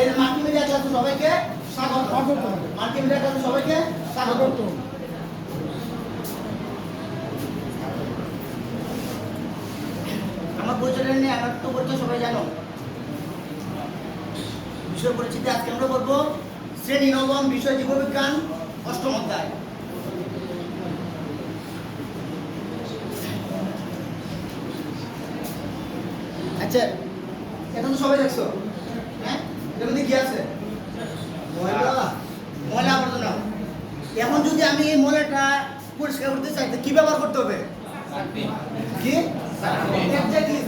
এই মাল্টিমিডিয়া ক্লাসে সবাইকে স্বাগত। মাল্টিমিডিয়া ক্লাসে সবাইকে স্বাগত। আমার পরিচয় নিয়ে আমার তো সবাই জানো। বিষয় পরিচিতি আজকে আমরা বলব শ্রেণি নবম বিষয় জীববিজ্ঞান, অষ্টম অধ্যায়। আচ্ছা এখন সবাই দেখছ? কি আছে? ময়লা? আবর্জনা। এখন যদি আমি এই ময়লাটা পরিষ্কার করতে চাই কি ব্যবহার করতে হবে? কি?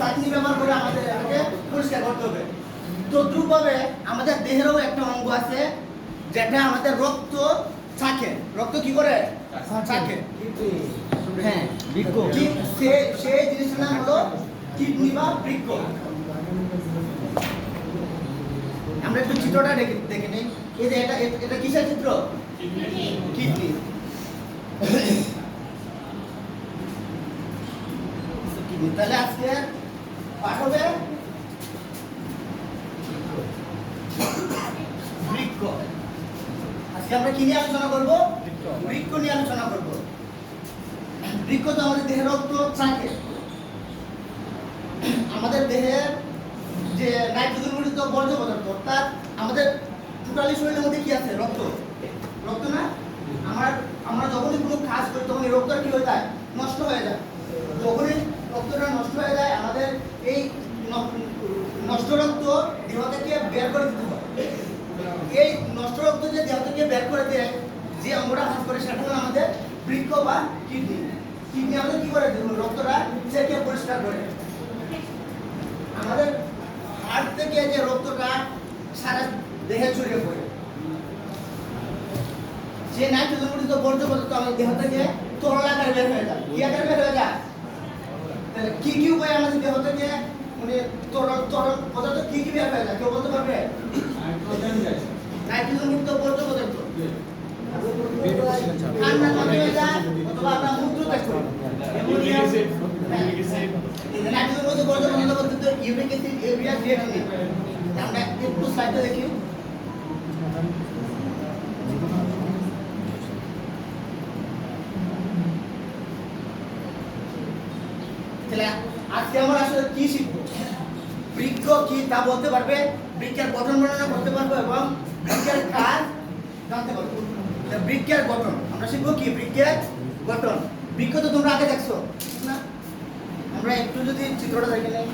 চাটনি ব্যবহার করে আমাদের পরিষ্কার করতে হবে। তদ্রুপভাবে আমাদের দেহেরও একটা অঙ্গ আছে, যেটা আমাদের রক্ত থাকে রক্ত কি করে? থাকে হ্যাঁ। সেই জিনিসটার নাম হলো কিডনি বা বৃক্ষ। আমরা একটু চিত্রটা দেখে দেখে নিই। এই যে এটা এটা- কিসের চিত্র? কিডনি। কিডনি। তাহলে আজকে পাঠ হবে বৃক্ষ। আজকে আমরা কি নিয়ে আলোচনা করব? বৃক্ষ নিয়ে আলোচনা করব। বৃক্ষ তো আমাদের দেহের রক্ত থাকে। আমাদের দেহের যে নাইট্রোজেন গঠিত বর্জ্য পদার্থ, অর্থাৎ আমাদের টোটালি শরীরের মধ্যে কি আছে? রক্ত। রক্ত না? আমরা আমরা যখনই কোনো কাজ করি, তখন এই রক্তটা কি হয়ে যায়? নষ্ট হয়ে যায়। যখনই রক্তটা নষ্ট হয়ে যায়, আমাদের এই নষ্ট রক্ত দেহ থেকে বের করে দিতে হয়। এই নষ্ট রক্ত যে দেহ থেকে বের করে দেয়, যে অঙ্গটা কাজ করে, সেটা হলো আমাদের বৃক্ষ বা কিডনি। কিডনি আমাদের কি করে রক্তটা সেকে পরিষ্কার করে আমাদের হার্ট থেকে যে রক্তটা সারা দেহে ছড়িয়ে পড়ে। যে নাইট্রোজেন গঠিত বর্জ্য পদার্থ আমাদের দেহ থেকে তরল আকারে বের হয়ে যায়। কি আকারে বের হয়ে যায়? তাহলে কি কি উপায় আমাদের দেহ থেকে মানে তরল তরল পদার্থ কি কি বের হয়ে যায়? কেউ বলতে পারবে? নাইট্রোজেন গঠিত বর্জ্য পদার্থ। ঠান্ডার মাধ্যমে যায় অথবা আমরা মূত্র ত্যাগ করি। নাইট্রোজেন গঠিত বর্জ্য পদার্থ ইউরিক অ্যাসিড ইউরিয়া আমরা একটু স্লাইডটা দেখি। তাহলে আজকে আমরা আসলে কি শিখব? বৃক্ষ কি তা বলতে পারবে? বৃক্ষের গঠন বর্ণনা করতে পারব এবং বৃক্ষের কাজ জানতে পারব। বৃক্ষের গঠন, আমরা শিখব কি? বৃক্ষের গঠন। বৃক্ষ তো তোমরা আগে দেখছ, না? আমরা একটু যদি চিত্রটা দেখে নেই।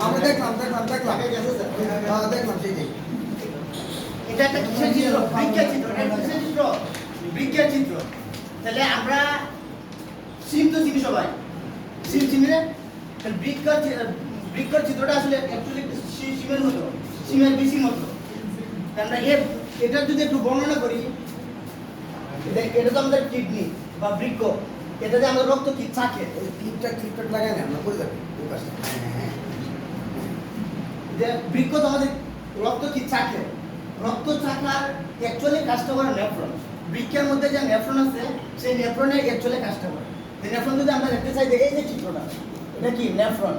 আমরা দেখলাম দেখলাম দেখলাম হ্যাঁ, দেখলাম ঠিকই এটা একটা কিসের চিত্র বৃক্ষের চিত্র বৃক্ষের চিত্র তাহলে আমরা সিম তো চিনি সবাই সিম চিনি তাহলে বৃক্ষের চিত্রটা আসলে অ্যাকচুয়ালি সিমের মতো সিমের বেশি মতো আমরা এটা যদি একটু বর্ণনা করি এটা- এটা তো আমাদের কিডনি বা বৃক্ষ এটাতে আমাদের রক্ত কি থাকে ক্লিপটা ক্লিপটা লাগাই না আমরা করে যাবে যে বৃক্ষ তো আমাদের রক্ত কি চাকে রক্ত চাকার অ্যাকচুয়ালি কাজটা করে নেফ্রন বৃক্ষের মধ্যে যে নেফ্রন আছে, সেই নেফ্রনের অ্যাকচুয়ালি কাজটা করে নেফ্রন যদি আমরা দেখতে চাই এই যে চিত্রটা, এটা কি? নেফ্রন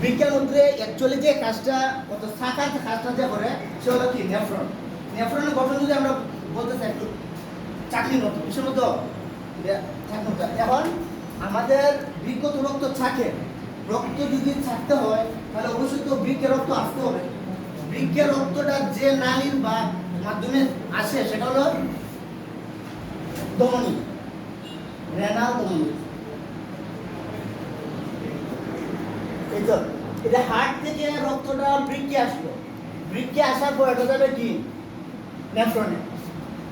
বৃক্ষের মধ্যে অ্যাকচুয়ালি যে কাজটা অত শাখার কাজটা যে করে, সে হলো কি? নেফ্রন নেফ্রনের গঠন যদি আমরা বলতে চাই, একটু চাকরির মতো কিসের মতো। এখন আমাদের বৃক্ষ তো রক্ত থাকে রক্ত যদি থাকতে হয়, তাহলে অবশ্যই তো বৃক্ষের রক্ত আসতে হবে। বৃক্ষের রক্তটা যে নালীর বা মাধ্যমে আসে, সেটা হলো ধমনী রেনাল ধমনী এই তো এটা হার্ট থেকে রক্তটা বৃক্ষে আসলো। বৃক্ষে আসার পর এটা যাবে কি? নেফ্রনে।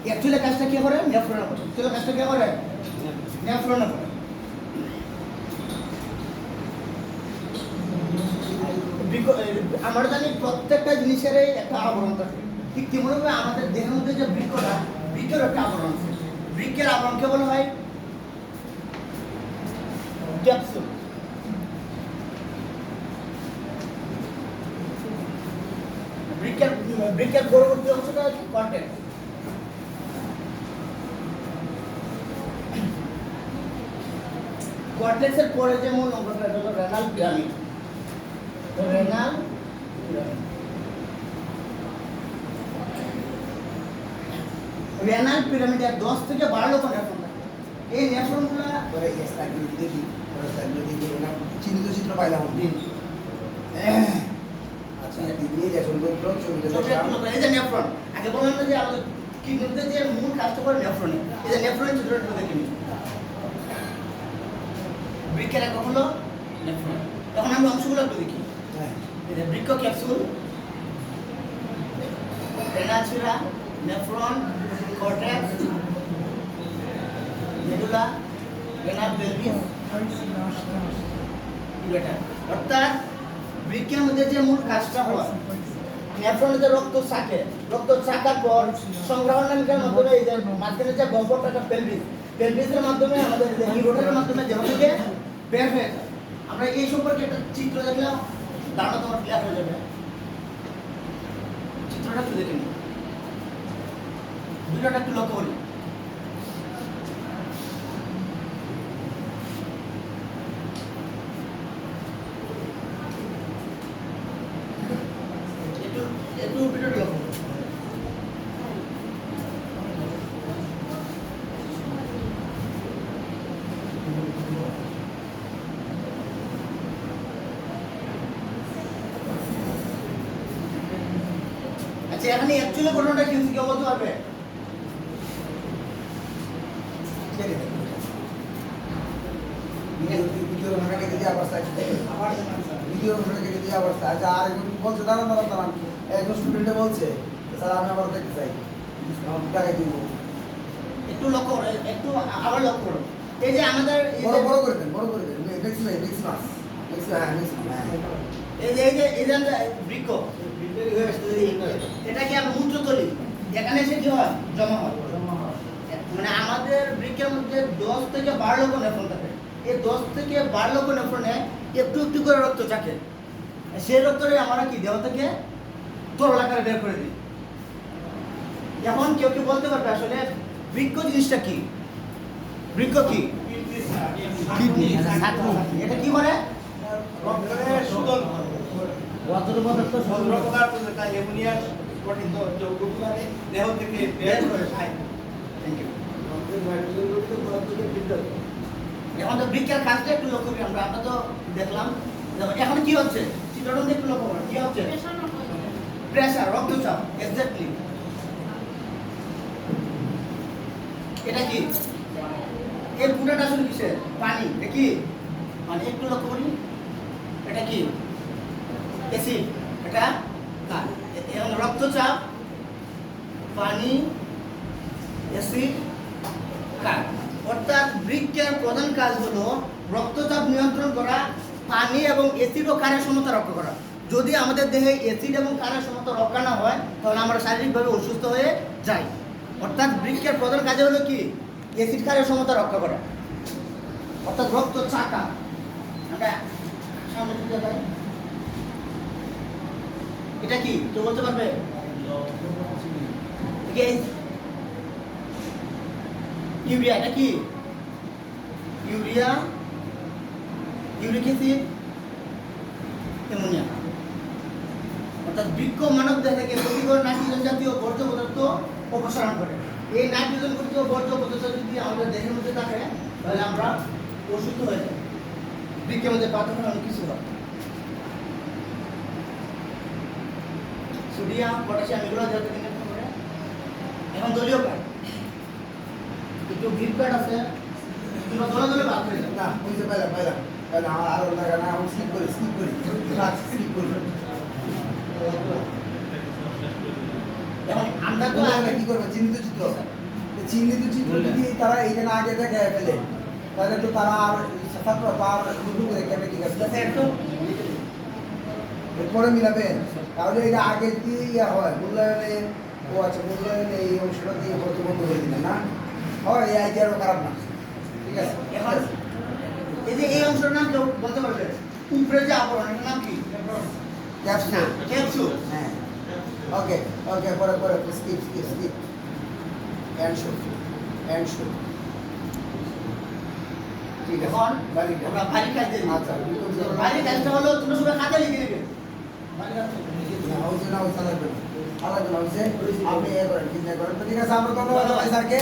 অ্যাকচুয়ালি কাজটা কে করে? নেফ্রনে করে। অ্যাকচুয়ালি কাজটা কে করে? নেফ্রনে করে বৃক্ষ- এ, আমরা জানি প্রত্যেকটা জিনিসেরই একটা আবরণ থাকে। ঠিক তেমনভাবে আমাদের দেহের মধ্যে যে বৃক্ষটা বৃক্ষের একটা আবরণ আছে। বৃক্ষের আবরণকে বলা হয়? পরে যেমন অঙ্গটা renal pyramid renal pyramid renal পিরামিডের দশ থেকে বারো এই এই স্লাইডগুলো দেখি। চিহ্নিত চিত্র পাইলাম আচ্ছা দিয়ে যা সুন্দর করে ছবিটা ছোট এই যে নেফ্রন আগে বললাম না যে আমাদের কিডনিতে যে মূল কাজটা করে নেফ্রনে এই যে নেফ্রনের চিত্রটা দেখে নিন বৃক্ষের একক হলো নেফ্রন তখন আমরা অংশগুলো একটু দেখি। বৃক্ষ capsule রেনাচিরা nephron cortex medulla renal pelvis এটা অর্থাৎ বৃক্ষের মধ্যে যে মূল কাজটা হয় নেফ্রনে যে রক্ত চাকে। রক্ত চাকার পর সংগ্রহণ নামিকার মাধ্যমে এই যে মাঝখানে যে গহ্বরটা পেলভিস পেলভিসের মাধ্যমে আমাদের নিউরনের মাধ্যমে দেহ থেকে বের হয়ে যায়। আমরা এই সম্পর্কে একটা চিত্র দেখলাম। ধারণা তোমার ক্লিয়ার হয়ে যাবে। চিত্রটা একটু দেখে নিই ভিডিওটা একটু লক্ষ্য করি একটু একটু ভিডিওটা লক্ষ্য করুন আচ্ছা এখানে অ্যাকচুয়ালি ঘটনাটা কি হচ্ছে কেউ বলতে পারবে? ভিডিও ভিডিওর কেটে দিয়ে আবার সাইড ভিডিওর কেটে দিয়ে আবার আচ্ছা আর একজন বলছে দাঁড়ান দাঁড়ান দাঁড়ান। একজন স্টুডেন্টে বলছে স্যার আমি আবার দেখতে চাই। টাকা দিব। একটু লক্ষ্য করো একটু আবার লক্ষ্য করো। এই যে আমাদের এই বড় যে- বড় করে দেন বড় করে দেন। নেক্সট নেক্সট মাস। নেক্সট হ্যাঁ নেক্সট এই যে এই যে এই যে বৃক্ষ। এটা কি আমরা মূত্রতলি এখানে এসে কি হয়? জমা হয়। মানে আমাদের বৃক্ষের মধ্যে দশ থেকে বারো লক্ষ নেফ্রন থাকে। এই দশ থেকে বারো লক্ষ নেফ্রনে একটু একটু করে রক্ত চাকে সেই রক্তটাই আমরা কি দেহ থেকে তরল আকারে বের করে দিই। এখন কেউ কি বলতে পারবে আসলে বৃক্ষ জিনিসটা কি? বৃক্ষ কি? কিডনি এটা কি করে এখন তো বৃক্ষের কাজটা একটু লক্ষ্য করি আমরা আমরা তো দেখলাম এখন কি হচ্ছে চিত্রটা একটু লক্ষ্য করো কি হচ্ছে প্রেসার রক্তচাপ এক্স্যাক্টলি এটা কি? এই পুরাটা আসলে কিসের? পানি। এটা কি? মানে একটু লক্ষ্য করি। এটা কি? অ্যাসিড এটা কার এবং রক্তচাপ, পানি, অ্যাসিড কার অর্থাৎ বৃক্ষের প্রধান কাজ হলো রক্তচাপ নিয়ন্ত্রণ করা, পানি এবং অ্যাসিড ও কারের সমতা রক্ষা করা। যদি আমাদের দেহে অ্যাসিড এবং কারের সমতা রক্ষা না হয়, তাহলে আমরা শারীরিকভাবে অসুস্থ হয়ে যাই। অর্থাৎ বৃক্ষের প্রধান কাজ হলো কি? অ্যাসিড, কারের সমতা রক্ষা করা। অর্থাৎ রক্ত চাকা আমরা সামনে এটা কি? কেউ বলতে পারবে? ইউরিয়া এটা কি? ইউরিয়া ইউরিক অ্যামোনিয়া অর্থাৎ বৃক্ষ মানব দেহ থেকে ক্ষতিকর নাইট্রোজেন জাতীয় বর্জ্য পদার্থ অপসারণ করে। এই নাইট্রোজেন জাতীয় বর্জ্য পদার্থ যদি আমাদের দেহের মধ্যে থাকে, তাহলে আমরা অসুস্থ হয়ে যাই। বৃক্ষের মধ্যে পাথর অনেক কিছু হয়। সোডিয়াম পটাশিয়াম এগুলো নির্গত করে এখন দলীয় কার্ড একটু ভিপ কার্ড আছে। তোমরা দলে দলে ভাগ না বুঝতে পারলাম পাইলাম পাইলাম আমার আরও টাকা না আমি স্কিপ করি স্কিপ করি। স্কিপ করি। আমরা তো তোমরা কি করবে? চিহ্নিত চিত্র চিহ্নিত চিত্র যদি তারা এইখানে আগে দেখে ফেলে তাহলে তো তারা আর দুটো করে কেমন ঠিক আছে এরপরে মিলাবেন তাহলে এটা আগে দিয়ে ইয়া হয়। মূল্যায়নে ও আচ্ছা মূল্যায়নে এই অংশটা দিয়ে প্রতিবন্ধ হয়ে দিলেন না? হয় এই আইডিয়ারও খারাপ না। ঠিক আছে? এই যে এই অংশের নাম বলতে পারবে? উপরে যে আবরণ নাম কি? ক্যাপসুল। ক্যাপসুল। হ্যাঁ। ওকে ওকে পরে পরে skip skip skip and shoot and ঠিক আছে? বাড়ি কাজে আচ্ছা বাড়ি কাজটা হলো তোমরা সবাই খাতা লিখে নেবে না হচ্ছে না হাউসে লাগবে না আলাদা না হচ্ছে আপনি এ করেন ঠিক আছে আমরা ধন্যবাদ ভাই স্যারকে